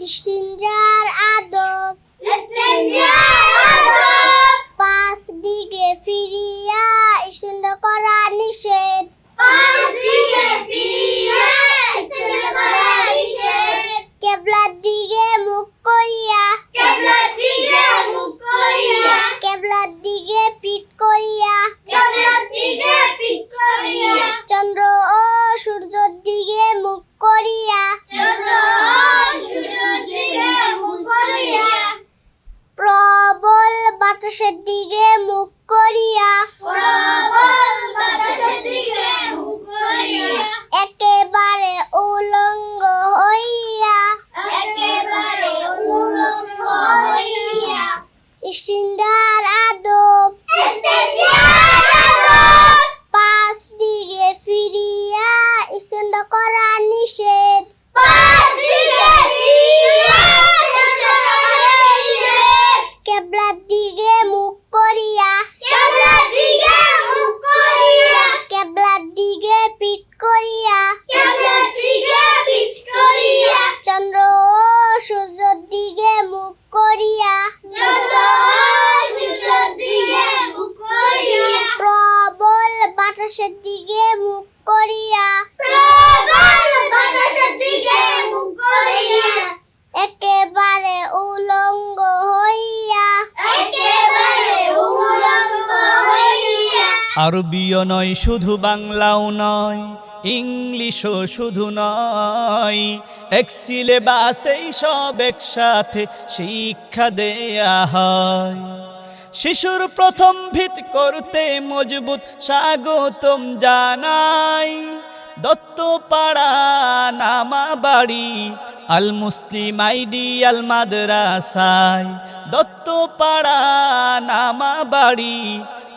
ইস্তিনজার আদব পাঁচ বাতাসের দিকে মুখ করিয়া। একেবারে উলঙ্গ হইয়া। একেবারে উলঙ্গ হইয়া ইস্তিন্দার আদব। পাঁচ দিকে ফিরিয়া ইস্তিন্দ করা নিষেধ কেবলার দিকে মুখ করিয়া কেবলার দিকে পিঠ করিয়া চন্দ্র ও সূর্যর দিকে মুখ করিয়া প্রবল বাতাসের দিকে মুখ করিয়া। একেবারে উলঙ্গ হইয়া। আরবীয় নয় শুধু বাংলাও নয় ইংলিশও শুধু নয়। এক সিলেবাসেই সব একসাথে শিক্ষা দেয়া হয়। শিশুর প্রথম ভিত করতে মজবুত স্বাগতম জানাই। দত্তপাড়া নামা বাড়ি আল মুসলিম আইডি আল মাদ্রাসায় দত্তপাড়া নামা বাড়ি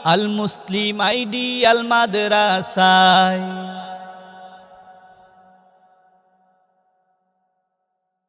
আল মুসলিম আইডি আল মাদ্রাসায়